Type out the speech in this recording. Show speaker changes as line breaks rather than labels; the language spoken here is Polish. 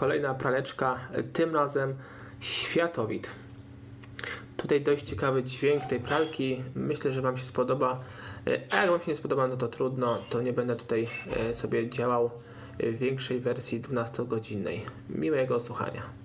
kolejna praleczka, e, tym razem Światowid. Tutaj dość ciekawy dźwięk tej pralki. Myślę, że Wam się spodoba. E, a jak Wam się nie spodoba, no to trudno, to nie będę tutaj e, sobie działał w większej wersji 12-godzinnej. Miłego słuchania.